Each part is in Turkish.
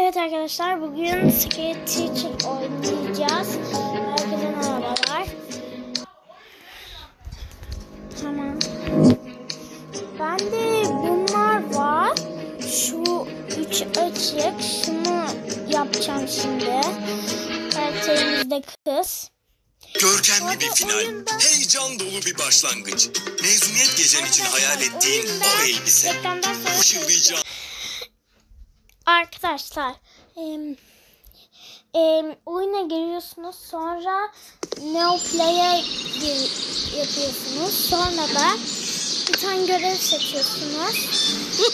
Evet arkadaşlar bugün Skate Teacher oynayacağız. Herkese merhabalar. Tamam. Bende bunlar var. Şu üç açık. Şunu yapacağım şimdi. De kız. Görkemli bir final, oyunda- heyecan dolu bir başlangıç. Mezuniyet gecen için hayal ettiğin o elbise. Işıldayacağın Arkadaşlar em, em, oyuna giriyorsunuz sonra Neo Play'e gir- yapıyorsunuz sonra da bir tane görev seçiyorsunuz.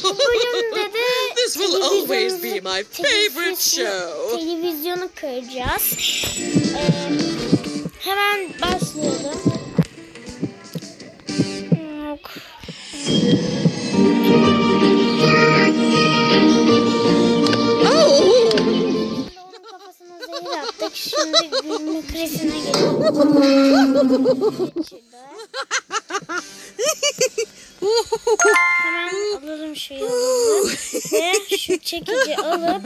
Bu bölümde de This will always be televizyonu- my favorite televizyonu- show. Televizyonu kıracağız. Em, hemen başlayalım. Yok. Şimdi gülme geliyor. Hemen alalım şu. Ve şu çekici alıp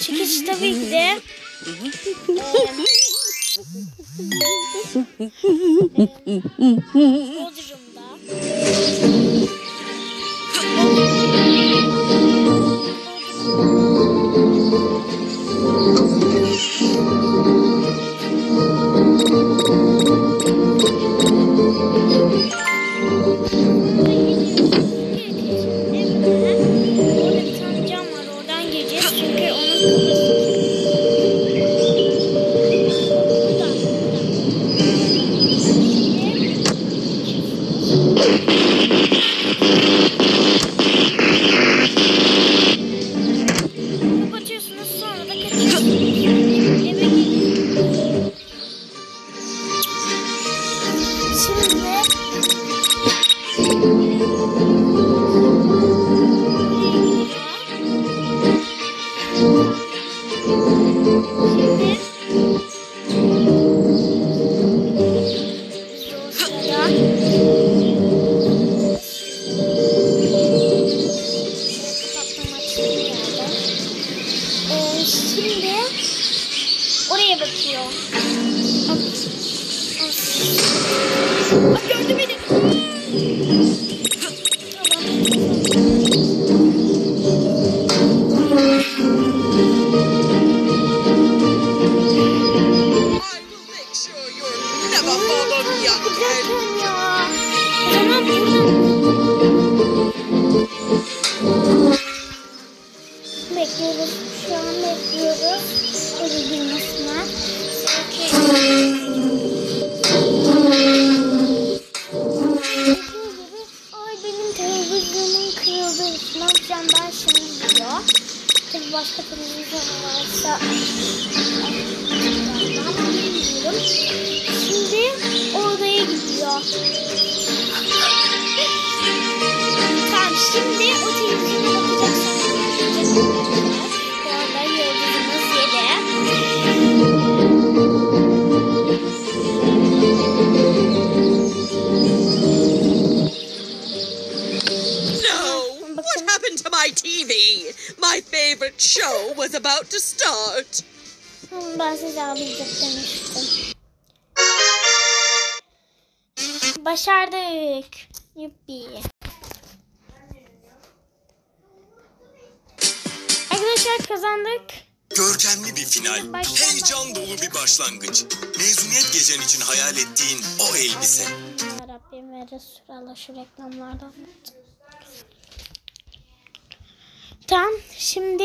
Çekiç tabii ki de eee, Şimdi oraya bakıyor. Bak gördü beni. Show was about to start. Ama ben size alacak demiştim. Başardık. Yuppi. Arkadaşlar kazandık. görkemli bir final, heyecan dolu bir başlangıç. Mezuniyet gecen için hayal ettiğin o elbise. Ya Rabbim ve Resulallah şu reklamlardan. Tamam şimdi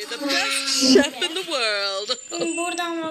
chef in the world. Buradan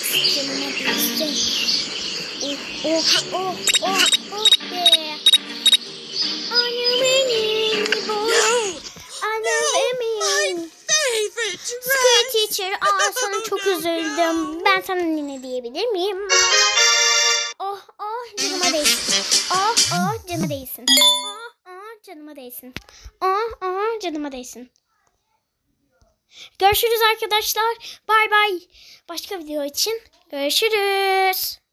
Canıma. Annem benim bu. Teacher. Aa çok üzüldüm. Ben sana ne diyebilir miyim? Oh oh canıma değsin. Oh oh canıma değsin. Oh oh canıma değsin. Oh oh canıma değsin. Görüşürüz arkadaşlar. Bay bay. Başka video için görüşürüz.